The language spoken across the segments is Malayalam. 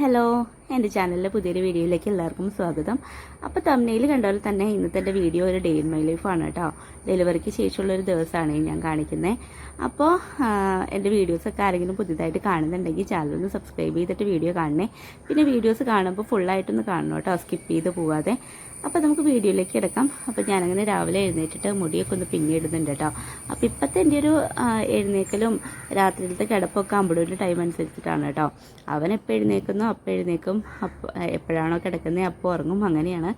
ഹലോ എന്റെ ചാനലിലെ പുതിയൊരു വീഡിയോയിലേക്ക് എല്ലാവർക്കും സ്വാഗതം. അപ്പോൾ തമ്മിൽ കണ്ട പോലെ തന്നെ ഇന്നത്തെ എന്റെ വീഡിയോ ഒരു ഡേ ഇൻ മൈ ലൈഫാണ് കേട്ടോ ഡെലിവറിക്ക് ശേഷമുള്ള ഒരു ദിവസമാണ് ഞാൻ കാണിക്കുന്നത് അപ്പോൾ എന്റെ വീഡിയോസൊക്കെ ആരെങ്കിലും പുതിയതായിട്ട് കാണുന്നുണ്ടെങ്കിൽ ചാനൽ ഒന്ന് സബ്സ്ക്രൈബ് ചെയ്തിട്ട് വീഡിയോ കാണണേ. പിന്നെ വീഡിയോസ് കാണുമ്പോൾ ഫുള്ളായിട്ടൊന്ന് കാണണം കേട്ടോ സ്കിപ്പ് ചെയ്ത് പോവാതെ. അപ്പോൾ നമുക്ക് വീഡിയോയിലേക്ക് കിടക്കാം. അപ്പോൾ ഞാനങ്ങനെ രാവിലെ എഴുന്നേറ്റിട്ട് മുടിയൊക്കെ ഒന്ന് പിന്നെ ഇടുന്നുണ്ട് കേട്ടോ. അപ്പോൾ ഇപ്പോഴത്തെ എന്റെ ഒരു എഴുന്നേക്കലും രാത്രിയിലത്തെ കിടപ്പൊക്കെ അമ്പടൂരിന്റെ ടൈം അനുസരിച്ചിട്ടാണ് കേട്ടോ. അവൻ എപ്പോൾ എഴുന്നേക്കുന്നു അപ്പോൾ എഴുന്നേക്കും അപ്പോൾ എപ്പോഴാണോ കിടക്കുന്നത് അപ്പോൾ ഉറങ്ങും അങ്ങനെയാണ്.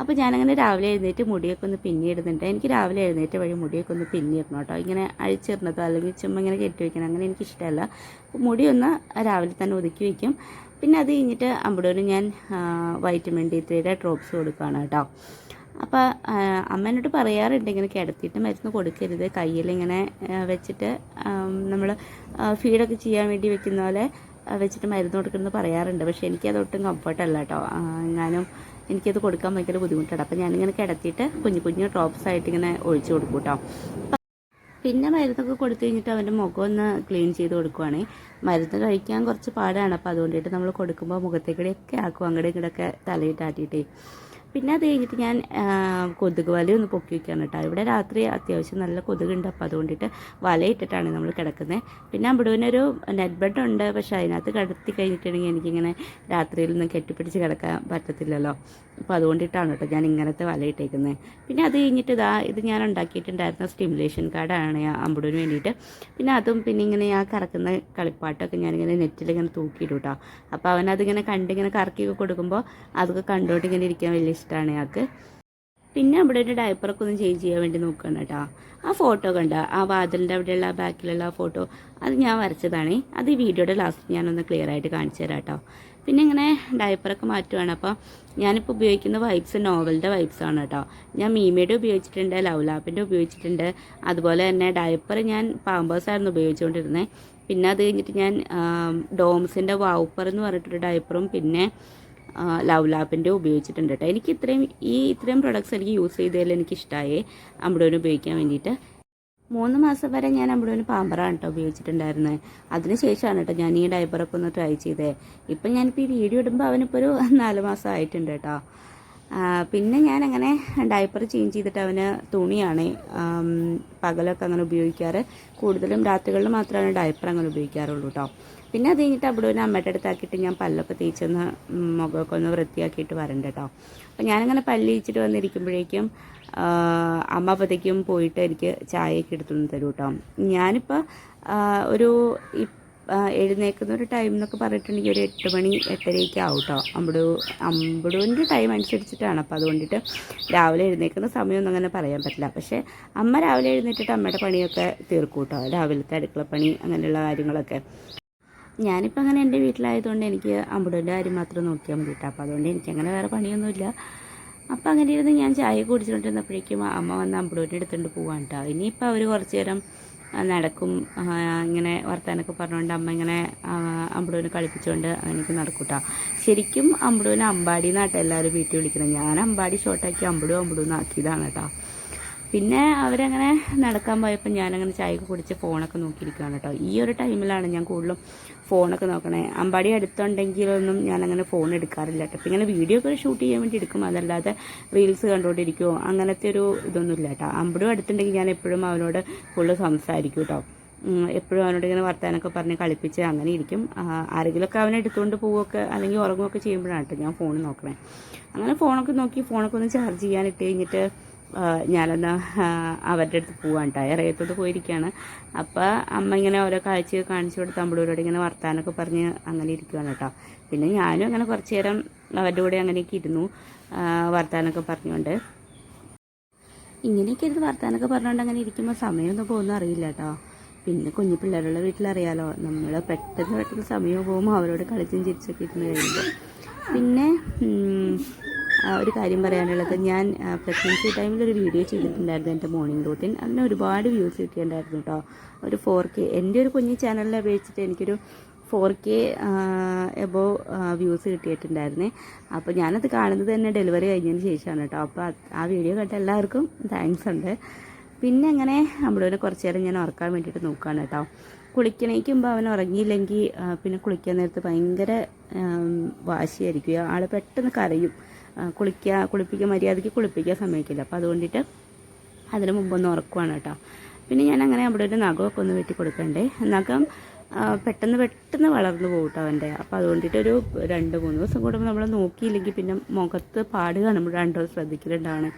അപ്പോൾ ഞാനങ്ങനെ രാവിലെ എഴുന്നേറ്റ് മുടിയൊക്കെ ഒന്ന് പിന്നെ ഇടുന്നുണ്ട്. എനിക്ക് രാവിലെ എഴുന്നേറ്റ് വഴി മുടിയൊക്കെ ഒന്ന് പിന്നെ ഇടണം കേട്ടോ. ഇങ്ങനെ അഴിച്ചിരുന്നതോ അല്ലെങ്കിൽ ചുമ്മാ ഇങ്ങനെ കെട്ടി വയ്ക്കണം അങ്ങനെ എനിക്കിഷ്ടമല്ല. മുടി മുടിയൊന്ന് രാവിലെ തന്നെ ഒതുക്കി വയ്ക്കും പിന്നെ അത് കഴിഞ്ഞിട്ട് അമ്പടൂര് ഞാൻ വൈറ്റമിൻ ഡി ത്രീയുടെ ഡ്രോപ്സ് കൊടുക്കുകയാണ് കേട്ടോ. അപ്പോൾ അമ്മ എന്നോട് പറയാറുണ്ട് ഇങ്ങനെ കിടത്തിയിട്ട് മരുന്ന് കൊടുക്കരുത്. കയ്യിൽ ഇങ്ങനെ വെച്ചിട്ട് നമ്മൾ ഫീഡൊക്കെ ചെയ്യാൻ വേണ്ടി വെക്കുന്ന പോലെ വെച്ചിട്ട് മരുന്ന് കൊടുക്കണമെന്ന് പറയാറുണ്ട്. പക്ഷേ എനിക്കത് ഒട്ടും കംഫർട്ടല്ല കേട്ടോ. ഞാനും എനിക്കത് കൊടുക്കാൻ ഭയങ്കര ബുദ്ധിമുട്ടാണ്. അപ്പോൾ ഞാനിങ്ങനെ കിടത്തിയിട്ട് കുഞ്ഞു കുഞ്ഞു ഡ്രോപ്സ് ആയിട്ട് ഇങ്ങനെ ഒഴിച്ചു കൊടുക്കും കേട്ടോ. പിന്നെ മരുന്നൊക്കെ കൊടുത്തു കഴിഞ്ഞിട്ട് അവന്റെ മുഖം ഒന്ന് ക്ലീൻ ചെയ്ത് കൊടുക്കുവാണ്. മരുന്ന് കഴിക്കാൻ കുറച്ച് പാടാണ്. അപ്പോൾ അതുകൊണ്ടിട്ട് നമ്മൾ കൊടുക്കുമ്പോൾ മുഖത്തേക്കിടെയൊക്കെ ആക്കും. അങ്ങോട്ടും ഇങ്ങോട്ടൊക്കെ തലയിട്ടാട്ടിട്ടേ പിന്നെ അത് കഴിഞ്ഞിട്ട് ഞാൻ കൊതുക് വല ഒന്ന് പൊക്കി വയ്ക്കാൻ കേട്ടോ. ഇവിടെ രാത്രി അത്യാവശ്യം നല്ല കൊതുകുണ്ട്. അപ്പോൾ അതുകൊണ്ടിട്ട് വലയിട്ടിട്ടാണ് നമ്മൾ കിടക്കുന്നത് പിന്നെ അവിടുവിനൊരു നെറ്റ് ബെഡ് ഉണ്ട്. പക്ഷേ അതിനകത്ത് കിടത്തി കഴിഞ്ഞിട്ടുണ്ടെങ്കിൽ എനിക്കിങ്ങനെ രാത്രിയിലൊന്നും കെട്ടിപ്പിടിച്ച് കിടക്കാൻ പറ്റത്തില്ലല്ലോ. അപ്പോൾ അതുകൊണ്ടിട്ടാണ് കേട്ടോ ഞാൻ ഇങ്ങനത്തെ വലയിട്ടേക്കുന്നത് പിന്നെ അത് കഴിഞ്ഞിട്ട് ഇതാ ഇത് ഞാൻ ഉണ്ടാക്കിയിട്ടുണ്ടായിരുന്ന സ്റ്റിമുലേഷൻ കാർഡാണ് അമ്പുടിന് വേണ്ടിയിട്ട്. പിന്നെ അതും പിന്നെ ഇങ്ങനെ ആ കറക്കുന്ന കളിപ്പാട്ടൊക്കെ ഞാനിങ്ങനെ നെറ്റിൽ ഇങ്ങനെ തൂക്കിയിടും കേട്ടോ. അപ്പോൾ അവനതിങ്ങനെ കണ്ടിങ്ങനെ കറക്കിയൊക്കെ കൊടുക്കുമ്പോൾ അതൊക്കെ കണ്ടുകൊണ്ട് ഇങ്ങനെ ഇരിക്കാൻ വലിയ ഇഷ്ടമാണ് ഞങ്ങൾക്ക് പിന്നെ അവിടെ ഒരു ഡയപ്പറൊക്കെ ഒന്ന് ചേഞ്ച് ചെയ്യാൻ വേണ്ടി നോക്കുകയാണ് കേട്ടോ. ആ ഫോട്ടോ കണ്ട? ആ വാതിലിന്റെ അവിടെയുള്ള ബാക്കിലുള്ള ആ ഫോട്ടോ അത് ഞാൻ വരച്ചതാണ്. അത് ഈ വീഡിയോയുടെ ലാസ്റ്റ് ഞാനൊന്ന് ക്ലിയർ ആയിട്ട് കാണിച്ചു തരാം കേട്ടോ. പിന്നെ ഇങ്ങനെ ഡയപ്പറൊക്കെ മാറ്റുവാണ്. അപ്പോൾ ഞാനിപ്പോൾ ഉപയോഗിക്കുന്ന വൈബ്സ് നോവലിന്റെ വൈബ്സ് ആണ് കേട്ടോ. ഞാൻ മീമയുടെ ഉപയോഗിച്ചിട്ടുണ്ട് ലവ് ലാപ്പിന്റെ ഉപയോഗിച്ചിട്ടുണ്ട്. അതുപോലെ തന്നെ ഡയപ്പർ ഞാൻ പാമ്പേഴ്സ് ആയിരുന്നു ഉപയോഗിച്ചുകൊണ്ടിരുന്നത് പിന്നെ അത് കഴിഞ്ഞിട്ട് ഞാൻ ഡോംസിന്റെ വൗപ്പർ എന്ന് പറഞ്ഞിട്ടൊരു ഡയപ്പറും പിന്നെ ലവ് ലാപ്പിന്റെ ഉപയോഗിച്ചിട്ടുണ്ട് കേട്ടോ. എനിക്ക് ഇത്രയും ഈ ഇത്രയും പ്രൊഡക്ട്സ് എനിക്ക് യൂസ് ചെയ്തതിൽ എനിക്ക് ഇഷ്ടമായി അമ്പടോന് ഉപയോഗിക്കാൻ വേണ്ടിയിട്ട്. മൂന്ന് മാസം വരെ ഞാൻ അമ്പടോന് പാമ്പറാണ് കേട്ടോ ഉപയോഗിച്ചിട്ടുണ്ടായിരുന്നത് അതിന് ശേഷമാണ് കേട്ടോ ഞാൻ ഈ ഡൈബറൊക്കെ ഒന്ന് ട്രൈ ചെയ്തേ. ഇപ്പം ഞാനിപ്പോൾ ഈ വീഡിയോ ഇടുമ്പോൾ അവനിപ്പോൾ ഒരു നാല് മാസം ആയിട്ടുണ്ട് കേട്ടോ. പിന്നെ ഞാൻ അങ്ങനെ ഡയപ്പർ ചേഞ്ച് ചെയ്തിട്ട് അവന് തുണിയാണ് പകലൊക്കെ അങ്ങനെ ഉപയോഗിക്കാറ്. കൂടുതലും രാത്രികളിൽ മാത്രമാണ് ഡയപ്പർ അങ്ങനെ ഉപയോഗിക്കാറുള്ളൂ കേട്ടോ പിന്നെ അത് കഴിഞ്ഞിട്ട് അവിടെ ഒരു അമ്മയുടെ അടുത്താക്കിയിട്ട് ഞാൻ പല്ലൊക്കെ തേച്ചൊന്ന് മുഖമൊക്കെ ഒന്ന് വൃത്തിയാക്കിയിട്ട് വരണ്ട കേട്ടോ അപ്പം ഞാനങ്ങനെ പല്ല് തേച്ചിട്ട് വന്നിരിക്കുമ്പോഴേക്കും അമ്മ അപ്പത്തേക്കും പോയിട്ട് എനിക്ക് ചായയൊക്കെ എടുത്തുകൊണ്ട് തരും കേട്ടോ ഞാനിപ്പോൾ ഒരു എഴുന്നേക്കുന്ന ഒരു ടൈം എന്നൊക്കെ പറഞ്ഞിട്ടുണ്ടെങ്കിൽ ഒരു എട്ട് മണി എട്ടരയ്ക്ക് ആവും കേട്ടോ അമ്പടു അമ്പടുവിന്റെ ടൈം അനുസരിച്ചിട്ടാണ്. അപ്പോൾ അതുകൊണ്ടിട്ട് രാവിലെ എഴുന്നേക്കുന്ന സമയമൊന്നും അങ്ങനെ പറയാൻ പറ്റില്ല. പക്ഷേ അമ്മ രാവിലെ എഴുന്നേറ്റിട്ട് അമ്മയുടെ പണിയൊക്കെ തീർക്കും കേട്ടോ രാവിലത്തെ അടുക്കളപ്പണി അങ്ങനെയുള്ള കാര്യങ്ങളൊക്കെ. ഞാനിപ്പോൾ അങ്ങനെ എന്റെ വീട്ടിലായതുകൊണ്ട് എനിക്ക് അമ്പടുവിന്റെ കാര്യം മാത്രം നോക്കിയാൽ മതി കേട്ടോ അപ്പോൾ അതുകൊണ്ട് എനിക്ക് അങ്ങനെ വേറെ പണിയൊന്നുമില്ല. അപ്പോൾ അങ്ങനെ ഇരുന്ന് ഞാൻ ചായ കുടിച്ചുകൊണ്ടിരുന്നപ്പോഴേക്കും അമ്മ വന്ന് അമ്പടുവിന്റെ അടുത്തുകൊണ്ട് പോകാൻ കേട്ടോ ഇനിയിപ്പോൾ അവർ കുറച്ച് നേരം നടക്കും. ഇങ്ങനെ വർത്താനൊക്കെ പറഞ്ഞുകൊണ്ട് അമ്മ ഇങ്ങനെ അമ്പടുവിനെ കളിപ്പിച്ചുകൊണ്ട് എനിക്ക് നടക്കൂട്ടാ. ശരിക്കും അമ്പടുവിനെ അമ്പാടി എന്നാട്ടോ എല്ലാവരും വീട്ടിൽ വിളിക്കുന്നത്. ഞാൻ അമ്പാടി ഷോർട്ടാക്കി അമ്പടും അമ്പടും എന്നാക്കിയതാണ് കേട്ടോ പിന്നെ അവരങ്ങനെ നടക്കാൻ പോയപ്പോൾ ഞാനങ്ങനെ ചായയൊക്കെ കുടിച്ച് ഫോണൊക്കെ നോക്കിയിരിക്കുകയാണ് കേട്ടോ. ഈ ഒരു ടൈമിലാണ് ഞാൻ കൂടുതലും ഫോണൊക്കെ നോക്കണേ. അമ്പാടി അടുത്തുണ്ടെങ്കിലൊന്നും ഞാനങ്ങനെ ഫോൺ എടുക്കാറില്ല കേട്ടോ. ഇങ്ങനെ വീഡിയോ ഒക്കെ ഷൂട്ട് ചെയ്യാൻ വേണ്ടി എടുക്കും. അതല്ലാതെ റീൽസ് കണ്ടുകൊണ്ടിരിക്കുമോ അങ്ങനത്തെ ഒരു ഇതൊന്നും ഇല്ല കേട്ടോ. അമ്പടും അടുത്തുണ്ടെങ്കിൽ ഞാൻ എപ്പോഴും അവനോട് ഫുള്ള് സംസാരിക്കും കേട്ടോ. എപ്പോഴും അവനോട് ഇങ്ങനെ വർത്താനൊക്കെ പറഞ്ഞ് കളിപ്പിച്ച് അങ്ങനെ ഇരിക്കും. ആരെങ്കിലുമൊക്കെ അവനെ എടുത്തുകൊണ്ട് പോവുകയൊക്കെ അല്ലെങ്കിൽ ഉറങ്ങുകയൊക്കെ ചെയ്യുമ്പോഴാണ് കേട്ടോ ഞാൻ ഫോൺ നോക്കണേ. അങ്ങനെ ഫോണൊക്കെ നോക്കി ഫോണൊക്കെ ഒന്ന് ചാർജ് ചെയ്യാനിട്ട് കഴിഞ്ഞിട്ട് ഞാനൊന്ന് അവരുടെ അടുത്ത് പോവാൻ ടയറേത്തോട്ട് പോയിരിക്കുകയാണ് അപ്പോൾ അമ്മ ഇങ്ങനെ ഓരോ കാഴ്ച കാണിച്ചു കൊടുത്ത് അമ്പളൂരോട് ഇങ്ങനെ വർത്താനൊക്കെ പറഞ്ഞ് അങ്ങനെ ഇരിക്കുകയാണ് കേട്ടോ പിന്നെ ഞാനും അങ്ങനെ കുറച്ച് നേരം അവരുടെ കൂടെ അങ്ങനെയൊക്കെ ഇരുന്നു വർത്താനൊക്കെ പറഞ്ഞുകൊണ്ട് ഇങ്ങനെയൊക്കെ ഇരുന്ന് വർത്താനൊക്കെ പറഞ്ഞുകൊണ്ട് അങ്ങനെ ഇരിക്കുമ്പോൾ സമയമൊന്നും പോകുന്ന അറിയില്ല കേട്ടോ പിന്നെ കുഞ്ഞു പിള്ളേരുള്ള വീട്ടിലറിയാലോ നമ്മൾ പെട്ടെന്ന് പെട്ടെന്ന് സമയം പോകുമ്പോൾ അവരോട് കളിച്ചും ചിരിച്ചൊക്കെ ഇരുന്ന് കഴിയുമ്പോൾ പിന്നെ ഒരു കാര്യം പറയാനുള്ളത്. ഞാൻ പ്രഗ്നൻസി ടൈമിൽ ഒരു വീഡിയോ ചെയ്തിട്ടുണ്ടായിരുന്നു എന്റെ മോർണിംഗ് റൂട്ടിൻ അതിന് ഒരുപാട് വ്യൂസ് കിട്ടിയിട്ടുണ്ടായിരുന്നു കേട്ടോ ഒരു ഫോർ കെ എന്റെ ഒരു കുഞ്ഞു ചാനലിനെ അപേക്ഷിച്ചിട്ട് എനിക്കൊരു ഫോർ കെ എബോ വ്യൂസ് കിട്ടിയിട്ടുണ്ടായിരുന്നേ. അപ്പോൾ ഞാനത് കാണുന്നത് തന്നെ ഡെലിവറി കഴിഞ്ഞതിന് ശേഷമാണ് കേട്ടോ അപ്പോൾ ആ വീഡിയോ കണ്ട എല്ലാവർക്കും താങ്ക്സ് ഉണ്ട്. പിന്നെ അങ്ങനെ അമ്പളൂനെ കുറച്ച് നേരം ഞാൻ ഉറക്കാൻ വേണ്ടിയിട്ട് നോക്കുകയാണ് കേട്ടോ കുളിക്കണേക്കുമ്പോൾ അവൻ ഉറങ്ങിയില്ലെങ്കിൽ പിന്നെ കുളിക്കാൻ നേരത്ത് ഭയങ്കര വാശിയായിരിക്കും. ആൾ പെട്ടെന്ന് കരയും. കുളിക്കുക കുളിപ്പിക്കുക മര്യാദയ്ക്ക് കുളിപ്പിക്കാൻ സമ്മതിക്കില്ല. അപ്പോൾ അതുകൊണ്ടിട്ട് അതിന് മുമ്പൊന്ന് ഉറക്കുവാണ് കേട്ടോ. പിന്നെ ഞാൻ അങ്ങനെ അവിടെ ഒരു നഖമൊക്കെ ഒന്ന് വെട്ടി കൊടുക്കണ്ടേ. നഖം പെട്ടെന്ന് പെട്ടെന്ന് വളർന്നു പോകും അവന്റെ. അപ്പോൾ അതുകൊണ്ടിട്ടൊരു രണ്ട് മൂന്ന് ദിവസം കൂടുമ്പോൾ നമ്മൾ നോക്കിയില്ലെങ്കിൽ പിന്നെ മുഖത്ത് പാട് കാണുമ്പോൾ രണ്ടോ ശ്രദ്ധിക്കലുണ്ടാണ്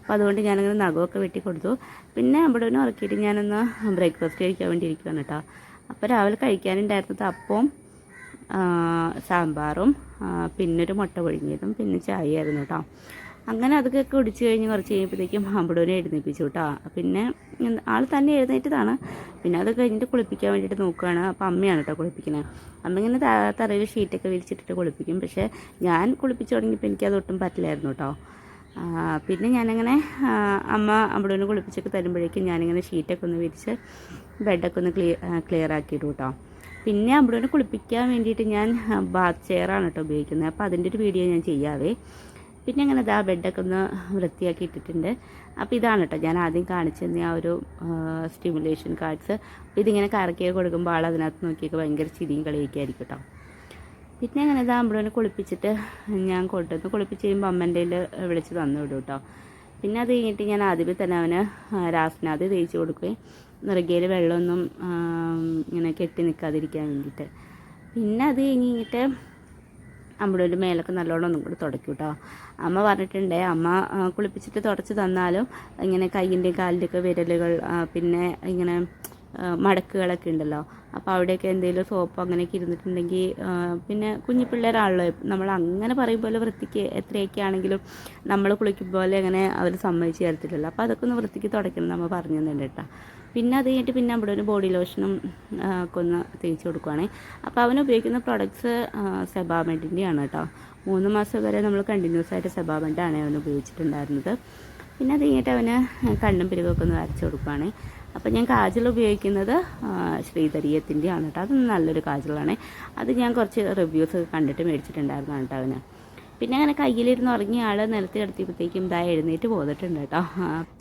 അപ്പോൾ അതുകൊണ്ട് ഞാനങ്ങനെ നഖമൊക്കെ വെട്ടി കൊടുത്തു. പിന്നെ അവിടെ ഒന്ന് ഉറക്കിയിട്ട് ഞാനൊന്ന് ബ്രേക്ക്ഫാസ്റ്റ് കഴിക്കാൻ വേണ്ടി ഇരിക്കുകയാണ് കേട്ടോ. അപ്പോൾ രാവിലെ കഴിക്കാനുണ്ടായിരുന്നത് അപ്പവും സാമ്പാറും പിന്നെ ഒരു മുട്ട പൊഴിഞ്ഞതും പിന്നെ ചായയായിരുന്നു കേട്ടോ അങ്ങനെ അതൊക്കെ കുടിച്ച് കഴിഞ്ഞ് കുറച്ച് കഴിയുമ്പോഴത്തേക്കും അമ്പടൂനെ എഴുന്നേൽപ്പിച്ചു കേട്ടോ പിന്നെ ആൾ തന്നെ എഴുന്നേറ്റതാണ്. പിന്നെ അത് കഴിഞ്ഞിട്ട് കുളിപ്പിക്കാൻ വേണ്ടിയിട്ട് നോക്കുകയാണ് അപ്പം അമ്മയാണ് കേട്ടോ കുളിപ്പിക്കുന്നത് അമ്മ ഇങ്ങനെ തറയിൽ ഷീറ്റൊക്കെ വിരിച്ചിട്ടിട്ട് കുളിപ്പിക്കും. പക്ഷേ ഞാൻ കുളിപ്പിച്ചു തുടങ്ങിയപ്പോൾ എനിക്കത് ഒട്ടും പറ്റില്ലായിരുന്നു കേട്ടോ പിന്നെ ഞാനങ്ങനെ അമ്മ അമ്പിടൂനെ കുളിപ്പിച്ചൊക്കെ തരുമ്പോഴേക്കും ഞാനിങ്ങനെ ഷീറ്റൊക്കെ ഒന്ന് വിരിച്ച് ബെഡൊക്കെ ഒന്ന് ക്ലിയർ ക്ലിയർ ആക്കിയിട്ടു കേട്ടോ പിന്നെ അമ്പടൂനെ കുളിപ്പിക്കാൻ വേണ്ടിയിട്ട് ഞാൻ ബാത്ത് ചെയറാണ് കേട്ടോ ഉപയോഗിക്കുന്നത്. അപ്പോൾ അതിന്റെ ഒരു വീഡിയോ ഞാൻ ചെയ്യാവേ. പിന്നെ അങ്ങനെ ഇതാ ബെഡൊക്കെ ഒന്ന് വൃത്തിയാക്കി ഇട്ടിട്ടുണ്ട്. അപ്പോൾ ഇതാണ് കേട്ടോ ഞാൻ ആദ്യം കാണിച്ചു തന്നെ ആ ഒരു സ്റ്റിമുലേഷൻ കാർഡ്സ് അപ്പോൾ ഇതിങ്ങനെ കറക്കി കൊടുക്കുമ്പോൾ ആൾ അതിനകത്ത് നോക്കിയൊക്കെ ഭയങ്കര ചിരിയും കളിയൊക്കെ ആയിരിക്കും കേട്ടോ. പിന്നെ അങ്ങനെ ഇതാ അമ്പളൂനെ കുളിപ്പിച്ചിട്ട് ഞാൻ കൊണ്ടുവന്ന് കുളിപ്പിച്ച് കഴിയുമ്പോൾ അമ്മന്റെ വിളിച്ച് തന്നു വിടും കേട്ടോ. പിന്നെ അത് കഴിഞ്ഞിട്ട് ഞാൻ ആദ്യമേ തന്നെ അവന് രാസ്നാഥ് തേച്ച് കൊടുക്കുകയും നിറകയിൽ വെള്ളമൊന്നും ഇങ്ങനെ കെട്ടി നിൽക്കാതിരിക്കാൻ വേണ്ടിയിട്ട്. പിന്നെ അത് കഴിഞ്ഞ് കഴിഞ്ഞിട്ട് അമ്മയുടെ മേലൊക്കെ നല്ലോണം ഒന്നും കൂടി തുടയ്ക്കും കേട്ടോ അമ്മ പറഞ്ഞിട്ടുണ്ട് അമ്മ കുളിപ്പിച്ചിട്ട് തുടച്ച് തന്നാലും ഇങ്ങനെ കയ്യിന്റെയും കാലിന്റെയൊക്കെ വിരലുകൾ പിന്നെ ഇങ്ങനെ മടക്കുകളൊക്കെ ഉണ്ടല്ലോ. അപ്പോൾ അവിടെയൊക്കെ എന്തെങ്കിലും സോപ്പ് അങ്ങനെയൊക്കെ ഇരുന്നിട്ടുണ്ടെങ്കിൽ പിന്നെ കുഞ്ഞു പിള്ളേരാണല്ലോ. നമ്മൾ അങ്ങനെ പറയും പോലെ വൃത്തിക്ക് എത്രയൊക്കെ ആണെങ്കിലും നമ്മൾ കുളിക്കും പോലെ അങ്ങനെ അവർ സമ്മതിച്ച് തരത്തില്ലല്ലോ. അപ്പോൾ അതൊക്കെ ഒന്ന് വൃത്തിക്ക് തുടയ്ക്കണം നമ്മൾ പറഞ്ഞു തന്നിട്ടുണ്ട് കേട്ടോ. പിന്നെ അത് കഴിഞ്ഞിട്ട് പിന്നെ അവിടെ ഒരു ബോഡി ലോഷനും ഒക്കെ ഒന്ന് തേച്ച് കൊടുക്കുവാണേ. അപ്പോൾ അവൻ ഉപയോഗിക്കുന്ന പ്രോഡക്ട്സ് സെബാമെന്റിന്റെയാണ് കേട്ടോ. മൂന്ന് മാസം വരെ നമ്മൾ കണ്ടിന്യൂസ് ആയിട്ട് സെബാമെന്റാണ് അവൻ ഉപയോഗിച്ചിട്ടുണ്ടായിരുന്നത്. പിന്നെ അത് കഴിഞ്ഞിട്ട് അവന് കണ്ണും പിരികൊക്കെ ഒന്ന് വരച്ച് കൊടുക്കുവാണ്. അപ്പോൾ ഞാൻ കാജൽ ഉപയോഗിക്കുന്നത് ശ്രീധരീയത്തിന്റെ ആണ് കേട്ടോ. അത് നല്ലൊരു കാജലാണ്. അത് ഞാൻ കുറച്ച് റിവ്യൂസ് ഒക്കെ കണ്ടിട്ട് മേടിച്ചിട്ടുണ്ടായിരുന്നു കേട്ടോ അവന്. പിന്നെ അങ്ങനെ കയ്യിലിരുന്ന് ഉറങ്ങിയ ആൾ നിലത്ത് കിടത്തിയപ്പോഴത്തേക്കും ഇതാ എഴുന്നേറ്റ് പോന്നിട്ടുണ്ട് കേട്ടോ.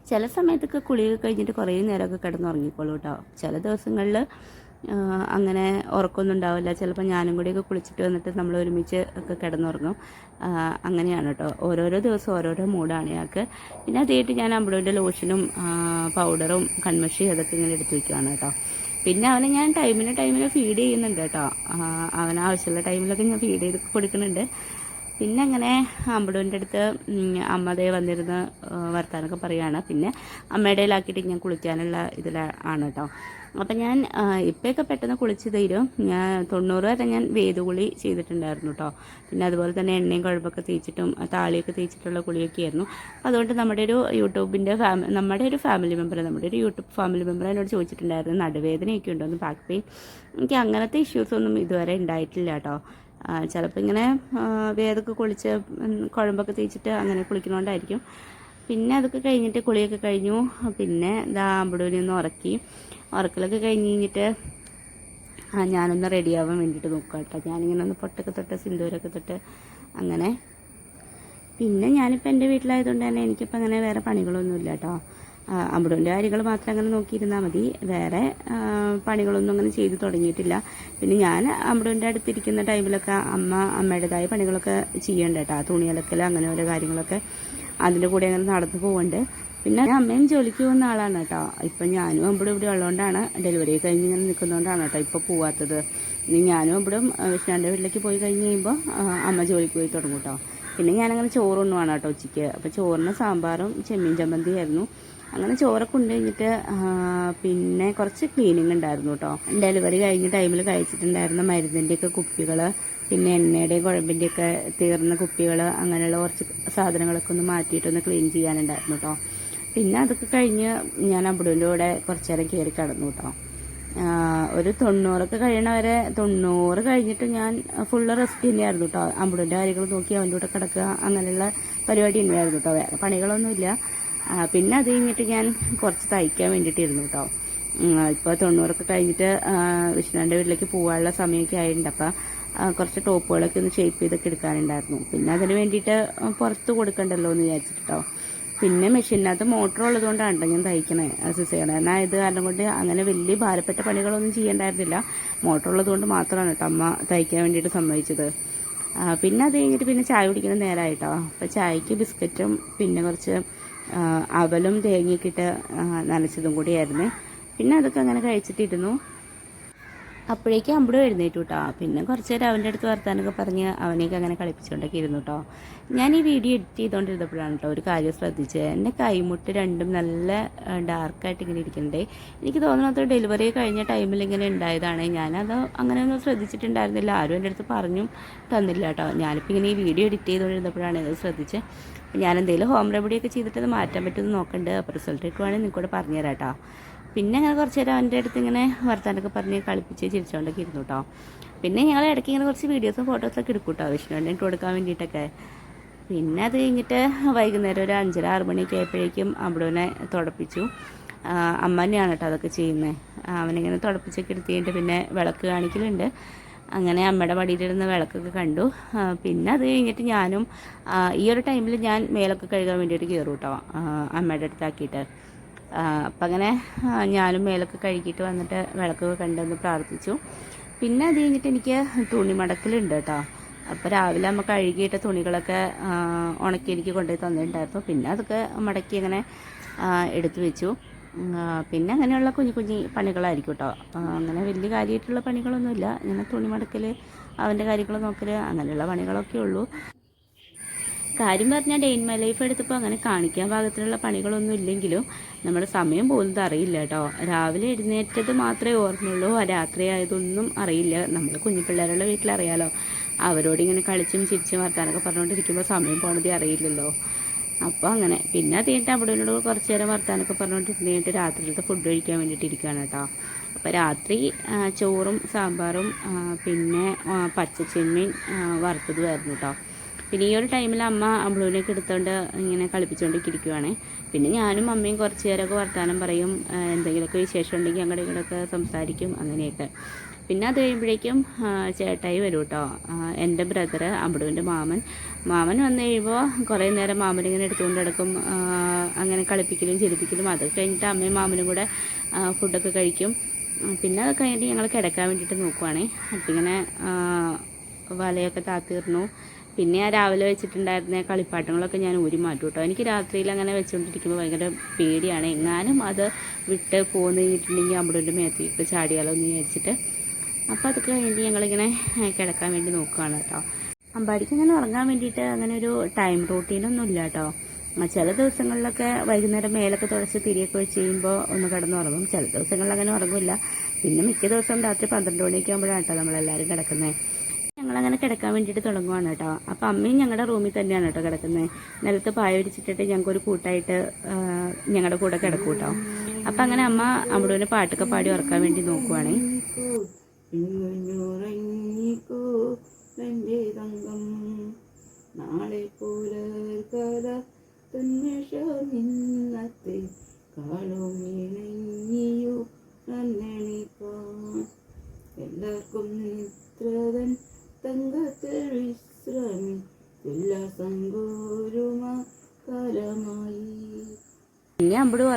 ചില സമയത്തൊക്കെ കുളിയൊക്കെ കഴിഞ്ഞിട്ട് കുറേ നേരമൊക്കെ കിടന്നുറങ്ങിക്കോളൂ കേട്ടോ. ചില ദിവസങ്ങളിൽ അങ്ങനെ ഉറക്കമൊന്നും ഉണ്ടാവില്ല ചിലപ്പോൾ ഞാനും കൂടിയൊക്കെ കുളിച്ചിട്ട് വന്നിട്ട് നമ്മൾ ഒരുമിച്ച് ഒക്കെ കിടന്നുറങ്ങും. അങ്ങനെയാണ് കേട്ടോ ഓരോരോ ദിവസം ഓരോരോ മൂഡാണ് ഇയാൾക്ക്. പിന്നെ അതായിട്ട് ഞാൻ അമ്പളൂന്റെ ലോഷനും പൗഡറും കൺമഷി അതൊക്കെ ഇങ്ങനെ എടുത്തു വയ്ക്കുകയാണ് കേട്ടോ പിന്നെ അവനെ ഞാൻ ടൈമിന് ടൈമിന് ഫീഡ് ചെയ്യുന്നുണ്ട് കേട്ടോ അവനാവശ്യമുള്ള ടൈമിലൊക്കെ ഞാൻ ഫീഡ് ചെയ്ത് കൊടുക്കുന്നുണ്ട്. പിന്നെ അങ്ങനെ അമ്പടൂന്റെ അടുത്ത് അമ്മതേ അമ്മ വന്നിരുന്ന് വർത്താനൊക്കെ പറയുകയാണ് പിന്നെ അമ്മയുടെ ആക്കിയിട്ട് ഞാൻ കുളിക്കാനുള്ള ഇതിലാണ് കേട്ടോ അപ്പം ഞാൻ ഇപ്പോഴൊക്കെ പെട്ടെന്ന് കുളിച്ച് തരും. ഞാൻ തൊണ്ണൂറ് വരെ ഞാൻ വേദുകുളി ചെയ്തിട്ടുണ്ടായിരുന്നു കേട്ടോ പിന്നെ അതുപോലെ തന്നെ എണ്ണയും കുഴമ്പൊക്കെ തേച്ചിട്ടും താളിയൊക്കെ തേച്ചിട്ടുള്ള കുളിയൊക്കെ ആയിരുന്നു. അതുകൊണ്ട് നമ്മുടെ ഒരു യൂട്യൂബിന്റെ ഫാമി നമ്മുടെ ഒരു ഫാമിലി മെമ്പർ നമ്മുടെ ഒരു യൂട്യൂബ് ഫാമിലി മെമ്പർ എന്നോട് ചോദിച്ചിട്ടുണ്ടായിരുന്നു നടുവേദനയൊക്കെ ഉണ്ടോ എന്ന് ബാക്ക് പെയിൻ. എനിക്ക് അങ്ങനത്തെ ഇഷ്യൂസൊന്നും ഇതുവരെ ഉണ്ടായിട്ടില്ല കേട്ടോ ചിലപ്പോൾ ഇങ്ങനെ വേദൊക്കെ കുളിച്ച് കുഴമ്പൊക്കെ തേച്ചിട്ട് അങ്ങനെ കുളിക്കുന്നതുകൊണ്ടായിരിക്കും പിന്നെ അതൊക്കെ കഴിഞ്ഞിട്ട് കുളിയൊക്കെ കഴിഞ്ഞു. പിന്നെ അമ്പടൂരി ഒന്ന് ഉറക്കി. ഉറക്കലൊക്കെ കഴിഞ്ഞ് കഴിഞ്ഞിട്ട് ഞാനൊന്ന് റെഡിയാവാൻ വേണ്ടിയിട്ട് നോക്കാം കേട്ടോ ഞാനിങ്ങനെ ഒന്ന് പൊട്ടൊക്കെ തൊട്ട് സിന്ദൂരൊക്കെ തൊട്ട് അങ്ങനെ. പിന്നെ ഞാനിപ്പോൾ എന്റെ വീട്ടിലായതുകൊണ്ട് തന്നെ എനിക്കിപ്പോൾ അങ്ങനെ വേറെ പണികളൊന്നുമില്ല കേട്ടോ അമ്പടൂന്റെ കാര്യങ്ങൾ മാത്രം അങ്ങനെ നോക്കിയിരുന്നാൽ മതി. വേറെ പണികളൊന്നും അങ്ങനെ ചെയ്തു തുടങ്ങിയിട്ടില്ല. പിന്നെ ഞാൻ അമ്പടൂന്റെ അടുത്തിരിക്കുന്ന ടൈമിലൊക്കെ അമ്മ അമ്മയുടേതായ പണികളൊക്കെ ചെയ്യേണ്ട കേട്ടോ. തുണി അലക്കൽ അങ്ങനെ ഓരോ കാര്യങ്ങളൊക്കെ അതിന്റെ കൂടെ അങ്ങനെ നടന്നു പോകുന്നുണ്ട് പിന്നെ അമ്മയും ജോലിക്ക് പോകുന്ന ആളാണ് കേട്ടോ. ഇപ്പം ഞാനും അമ്പടും ഇവിടെ ഉള്ളതുകൊണ്ടാണ് ഡെലിവറി കഴിഞ്ഞ് ഇങ്ങനെ നിൽക്കുന്നതുകൊണ്ടാണ് കേട്ടോ ഇപ്പോൾ പോവാത്തത്. ഇനി ഞാനും അമ്പടും വിഷ്ണുവിന്റെ വീട്ടിലേക്ക് പോയി കഴിഞ്ഞ് കഴിയുമ്പോൾ അമ്മ ജോലിക്ക് പോയി തുടങ്ങും കേട്ടോ. പിന്നെ ഞാനങ്ങനെ ചോറുണ്ണുവാണ് കേട്ടോ ഉച്ചയ്ക്ക്. അപ്പോൾ ചോറിന് സാമ്പാറും ചെമ്മീൻ ചമ്മന്തിയായിരുന്നു അങ്ങനെ ചോറൊക്കെ ഉണ്ട് കഴിഞ്ഞിട്ട് പിന്നെ കുറച്ച് ക്ലീനിങ് ഉണ്ടായിരുന്നു കേട്ടോ ഡെലിവറി കഴിഞ്ഞ ടൈമിൽ കഴിച്ചിട്ടുണ്ടായിരുന്ന മരുന്നിന്റെയൊക്കെ കുപ്പികൾ പിന്നെ എണ്ണയുടെയും കുഴമ്പിന്റെയൊക്കെ തീർന്ന കുപ്പികൾ അങ്ങനെയുള്ള കുറച്ച് സാധനങ്ങളൊക്കെ ഒന്ന് മാറ്റിയിട്ടൊന്ന് ക്ലീൻ ചെയ്യാനുണ്ടായിരുന്നു കേട്ടോ പിന്നെ അതൊക്കെ കഴിഞ്ഞ് ഞാൻ അമ്പടൂന്റെ കൂടെ കുറച്ച് നേരം കയറി കിടന്നു കേട്ടോ ഒരു തൊണ്ണൂറൊക്കെ കഴിയണവരെ തൊണ്ണൂറ് കഴിഞ്ഞിട്ട് ഞാൻ ഫുള്ള് റെസ്റ്റ് തന്നെയായിരുന്നു കേട്ടോ അമ്പുടിന്റെ കാര്യങ്ങൾ നോക്കി അവന്റെ കൂടെ കിടക്കുക അങ്ങനെയുള്ള പരിപാടി തന്നെയായിരുന്നു കേട്ടോ വേറെ പണികളൊന്നുമില്ല. പിന്നെ അത് കഴിഞ്ഞിട്ട് ഞാൻ കുറച്ച് തയ്ക്കാൻ വേണ്ടിയിട്ടിരുന്നു കേട്ടോ ഇപ്പോൾ തൊണ്ണൂറൊക്കെ കഴിഞ്ഞിട്ട് വിഷ്ണുവിന്റെ വീട്ടിലേക്ക് പോകാനുള്ള സമയമൊക്കെ ആയിട്ടുണ്ട്. അപ്പം കുറച്ച് ടോപ്പുകളൊക്കെ ഒന്ന് ഷേപ്പ് ചെയ്തൊക്കെ എടുക്കാനുണ്ടായിരുന്നു. പിന്നെ അതിന് വേണ്ടിയിട്ട് പുറത്ത് കൊടുക്കണ്ടല്ലോ എന്ന് വിചാരിച്ചിട്ടോ പിന്നെ മെഷീനകത്ത് മോട്ടർ ഉള്ളതുകൊണ്ടാണ് ഞാൻ തയ്ക്കണേ സിസേണ. എന്നാൽ ഇത് കാരണം കൊണ്ട് അങ്ങനെ വലിയ ഭാരപ്പെട്ട പണികളൊന്നും ചെയ്യണ്ടായിരുന്നില്ല. മോട്ടർ ഉള്ളതുകൊണ്ട് മാത്രമാണ് കേട്ടോ അമ്മ തയ്ക്കാൻ വേണ്ടിയിട്ട് സമ്മതിച്ചത്. പിന്നെ അത് കഴിഞ്ഞിട്ട് പിന്നെ ചായ കുടിക്കുന്ന നേരമായിട്ടോ അപ്പോൾ ചായക്ക് ബിസ്ക്കറ്റും പിന്നെ കുറച്ച് അവലും തേങ്ങയൊക്കെ ഇട്ട് ആ, നനച്ചതും കൂടിയായിരുന്നു. പിന്നെ അതൊക്കെ അങ്ങനെ കഴിച്ചിട്ടിരുന്നു. അപ്പോഴേക്കും അമ്പടും എഴുന്നേറ്റു കേട്ടോ പിന്നെ കുറച്ച് നേരം അവന്റെ അടുത്ത് വർത്താനൊക്കെ പറഞ്ഞ് അവനെയൊക്കെ അങ്ങനെ കളിപ്പിച്ചുകൊണ്ടൊക്കെ ഇരുന്നു കേട്ടോ ഞാൻ ഈ വീഡിയോ എഡിറ്റ് ചെയ്തുകൊണ്ടിരുന്നപ്പോഴാണ് കേട്ടോ ഒരു കാര്യം ശ്രദ്ധിച്ചത്. എന്റെ കൈമുട്ട് രണ്ടും നല്ല ഡാർക്കായിട്ട് ഇങ്ങനെ ഇരിക്കുന്നുണ്ട്. എനിക്ക് തോന്നുന്നത് ഡെലിവറി കഴിഞ്ഞ ടൈമിൽ ഇങ്ങനെ ഉണ്ടായതാണ്. ഞാനത് അങ്ങനെയൊന്നും ശ്രദ്ധിച്ചിട്ടുണ്ടായിരുന്നില്ല. ആരും എന്റെ അടുത്ത് പറഞ്ഞും തന്നില്ല കേട്ടോ ഞാനിപ്പോൾ ഇങ്ങനെ ഈ വീഡിയോ എഡിറ്റ് ചെയ്തുകൊണ്ടിരുന്നപ്പോഴാണ് ഇത് ശ്രദ്ധിച്ച് ഞാൻ എന്തെങ്കിലും ഹോം റെമഡിയൊക്കെ ചെയ്തിട്ട് അത് മാറ്റാൻ പറ്റുമെന്ന് നോക്കണ്ട്. അപ്പോൾ റിസൾട്ട് കിട്ടുവാണെങ്കിൽ നിങ്ങൾക്കൂടെ പറഞ്ഞുതരാം കേട്ടോ പിന്നെ അങ്ങനെ കുറച്ച് നേരം അവന്റെ അടുത്ത് ഇങ്ങനെ വർത്താനൊക്കെ പറഞ്ഞ് കളിപ്പിച്ച് ചിരിച്ചുകൊണ്ടൊക്കെ ഇരുന്നു കേട്ടോ പിന്നെ ഞങ്ങൾ ഇടയ്ക്ക് ഇങ്ങനെ കുറച്ച് വീഡിയോസും ഫോട്ടോസൊക്കെ എടുക്കും കേട്ടോ വിഷ്ണുവിന്റെ ഇട്ട് കൊടുക്കാൻ വേണ്ടിയിട്ടൊക്കെ. പിന്നെ അത് കഴിഞ്ഞിട്ട് വൈകുന്നേരം ഒരു അഞ്ചര ആറ് മണിയൊക്കെ ആയപ്പോഴേക്കും അവിടുവിനെ തുടപ്പിച്ചു. അമ്മ തന്നെയാണ് കേട്ടോ അതൊക്കെ ചെയ്യുന്നത് അവനിങ്ങനെ തുടപ്പിച്ചൊക്കെ എടുത്ത് കഴിഞ്ഞിട്ട് പിന്നെ വിളക്ക് കാണിക്കലുണ്ട്. അങ്ങനെ അമ്മയുടെ മടിയിലിരുന്ന് വിളക്കൊക്കെ കണ്ടു. പിന്നെ അത് കഴിഞ്ഞിട്ട് ഞാനും ഈ ഒരു ടൈമിൽ ഞാൻ മേലൊക്കെ കഴുകാൻ വേണ്ടിയിട്ട് കയറും കേട്ടോ അമ്മയുടെ അടുത്താക്കിയിട്ട്. അപ്പം അങ്ങനെ ഞാനും മേലൊക്കെ കഴുകിയിട്ട് വന്നിട്ട് വിളക്കൊക്കെ കണ്ടെന്ന് പ്രാർത്ഥിച്ചു. പിന്നെ അത് കഴിഞ്ഞിട്ട് എനിക്ക് തുണി മടക്കലുണ്ട് കേട്ടോ അപ്പോൾ രാവിലെ അമ്മ കഴുകിയിട്ട തുണികളൊക്കെ ഉണക്കി എനിക്ക് കൊണ്ടുപോയി തന്നിട്ടുണ്ടായിരുന്നു. പിന്നെ അതൊക്കെ മടക്കി അങ്ങനെ എടുത്തു വെച്ചു. പിന്നെ അങ്ങനെയുള്ള കുഞ്ഞു കുഞ്ഞു പണികളായിരിക്കും കേട്ടോ അങ്ങനെ വലിയ കാര്യമായിട്ടുള്ള പണികളൊന്നുമില്ല. ഇങ്ങനെ തുണി മടക്കൽ അവന്റെ കാര്യങ്ങൾ നോക്കൽ അങ്ങനെയുള്ള പണികളൊക്കെ ഉള്ളൂ. കാര്യം പറഞ്ഞാൽ ഡെയിൻ മൈ ലൈഫ് എടുത്തപ്പോൾ അങ്ങനെ കാണിക്കാൻ പാകത്തിലുള്ള പണികളൊന്നും ഇല്ലെങ്കിലും നമ്മുടെ സമയം പോകുന്നത് അറിയില്ല കേട്ടോ രാവിലെ എഴുന്നേറ്റത് മാത്രമേ ഓർമ്മയുള്ളൂ. രാത്രി ആയതൊന്നും അറിയില്ല. നമ്മൾ കുഞ്ഞു പിള്ളേരുടെ വീട്ടിലറിയാലോ. അവരോട് ഇങ്ങനെ കളിച്ചും ചിരിച്ചും വർത്താനൊക്കെ പറഞ്ഞുകൊണ്ടിരിക്കുമ്പോൾ സമയം പോണതേ അറിയില്ലല്ലോ. അപ്പോൾ അങ്ങനെ. പിന്നെ അത് കഴിഞ്ഞിട്ട് അവിടെ കുറച്ച് നേരം വർത്താനൊക്കെ പറഞ്ഞുകൊണ്ടിരുന്ന് കഴിഞ്ഞിട്ട് രാത്രിയിലത്തെ ഫുഡ് കഴിക്കാൻ വേണ്ടിയിട്ട് ഇരിക്കുകയാണ് കേട്ടോ. അപ്പോൾ രാത്രി ചോറും സാമ്പാറും പിന്നെ പച്ചച്ചെമ്മീൻ വറുത്തതുമായിരുന്നു കേട്ടോ. പിന്നെ ഈ ഒരു ടൈമിൽ അമ്മ അമ്പ്ളൂനെയൊക്കെ എടുത്തുകൊണ്ട് ഇങ്ങനെ കളിപ്പിച്ചുകൊണ്ടൊക്കെ ഇരിക്കുവാണ് പിന്നെ ഞാനും അമ്മയും കുറച്ച് നേരമൊക്കെ വർത്തമാനം പറയും എന്തെങ്കിലുമൊക്കെ വിശേഷം ഉണ്ടെങ്കിൽ അങ്ങോട്ട് ഇങ്ങോട്ടൊക്കെ സംസാരിക്കും അങ്ങനെയൊക്കെ. പിന്നെ അത് കഴിയുമ്പോഴേക്കും ചേട്ടായി വരും കേട്ടോ. എന്റെ ബ്രദർ അമ്പിടുവിന്റെ മാമൻ മാമൻ വന്നു കഴിയുമ്പോൾ കുറേ നേരം മാമൻ ഇങ്ങനെ എടുത്തുകൊണ്ട് നടക്കും അങ്ങനെ കളിപ്പിക്കലും ചിരിപ്പിക്കലും അത് കഴിഞ്ഞിട്ട് അമ്മയും മാമനും കൂടെ ഫുഡൊക്കെ കഴിക്കും. പിന്നെ അത് കഴിഞ്ഞിട്ട് ഞങ്ങൾ കിടക്കാൻ വേണ്ടിയിട്ട് നോക്കുവാണേ. അപ്പം ഇങ്ങനെ വലയൊക്കെ താത്തീർന്നു. പിന്നെ ആ രാവിലെ വെച്ചിട്ടുണ്ടായിരുന്ന കളിപ്പാട്ടങ്ങളൊക്കെ ഞാൻ ഊരി മാറ്റും കേട്ടോ. എനിക്ക് രാത്രിയിൽ അങ്ങനെ വെച്ചുകൊണ്ടിരിക്കുമ്പോൾ ഭയങ്കര പേടിയാണ്. എങ്ങാനും അത് വിട്ട് പോന്നു കഴിഞ്ഞിട്ടുണ്ടെങ്കിൽ അമ്പടിന്റെ മേത്തേക്ക് ചാടിയാലോ എന്ന് വിചാരിച്ചിട്ട്. അപ്പോൾ അതൊക്കെ കഴിഞ്ഞിട്ട് ഞങ്ങളിങ്ങനെ കിടക്കാൻ വേണ്ടി നോക്കുകയാണ് കേട്ടോ. അമ്പാടിക്ക് അങ്ങനെ ഉറങ്ങാൻ വേണ്ടിയിട്ട് അങ്ങനെ ഒരു ടൈം റൂട്ടീനൊന്നും ഇല്ല കേട്ടോ ചില ദിവസങ്ങളിലൊക്കെ വൈകുന്നേരം മേലൊക്കെ തുടച്ച് തിരിയൊക്കെ വെച്ച് ചെയ്യുമ്പോൾ ഒന്ന് കിടന്നുറങ്ങും ചില ദിവസങ്ങളിൽ അങ്ങനെ ഉറങ്ങില്ല. പിന്നെ മിക്ക ദിവസവും രാത്രി പന്ത്രണ്ട് മണിയൊക്കെ ആകുമ്പോഴാണ് കേട്ടോ നമ്മളെല്ലാവരും കിടക്കുന്നത് ഞങ്ങളങ്ങനെ കിടക്കാൻ വേണ്ടിയിട്ട് തുടങ്ങുവാണ് കേട്ടോ അപ്പം അമ്മയും ഞങ്ങളുടെ റൂമിൽ തന്നെയാണ് കേട്ടോ കിടക്കുന്നത് നിലത്ത് പായ വിരിച്ചിട്ടിട്ട് ഞങ്ങൾക്കൊരു കൂട്ടായിട്ട് ഞങ്ങളുടെ കൂടെ കിടക്കും കേട്ടോ അപ്പം അങ്ങനെ അമ്മ അമ്മടുവിന് പാട്ടൊക്കെ പാടി ഉറക്കാൻ വേണ്ടി നോക്കുവാണേ.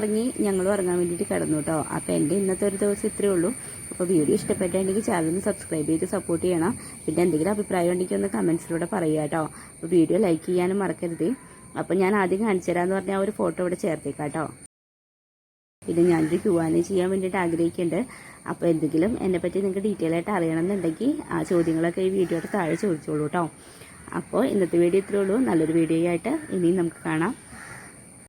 ഉറങ്ങി ഞങ്ങൾ ഉറങ്ങാൻ വേണ്ടിയിട്ട് കിടന്നു കേട്ടോ അപ്പോൾ എന്റെ ഇന്നത്തെ ഒരു ദിവസം ഇത്രയേ ഉള്ളൂ. അപ്പോൾ വീഡിയോ ഇഷ്ടപ്പെട്ടുണ്ടെങ്കിൽ ചാനൽ ഒന്ന് സബ്സ്ക്രൈബ് ചെയ്ത് സപ്പോർട്ട് ചെയ്യണം. പിന്നെ എന്തെങ്കിലും അഭിപ്രായം ഉണ്ടെങ്കിൽ ഒന്ന് കമൻസിലൂടെ പറയുക കേട്ടോ അപ്പോൾ വീഡിയോ ലൈക്ക് ചെയ്യാനും മറക്കരുത്. അപ്പോൾ ഞാൻ ആദ്യം കാണിച്ചു തരാമെന്ന് പറഞ്ഞാൽ ആ ഒരു ഫോട്ടോ ഇവിടെ ചേർത്തേക്കാം കേട്ടോ പിന്നെ ഞാനൊരു ക്യൂആനെ ചെയ്യാൻ വേണ്ടിയിട്ട് ആഗ്രഹിക്കുന്നുണ്ട്. അപ്പോൾ എന്തെങ്കിലും എന്നെപ്പറ്റി നിങ്ങൾക്ക് ഡീറ്റെയിൽ ആയിട്ട് അറിയണമെന്നുണ്ടെങ്കിൽ ആ ചോദ്യങ്ങളൊക്കെ ഈ വീഡിയോയുടെ താഴെ ചോദിച്ചോളൂ കേട്ടോ അപ്പോൾ ഇന്നത്തെ വീഡിയോ ഇത്രയേ ഉള്ളൂ. നല്ലൊരു വീഡിയോ ആയിട്ട് ഇനിയും നമുക്ക് കാണാം.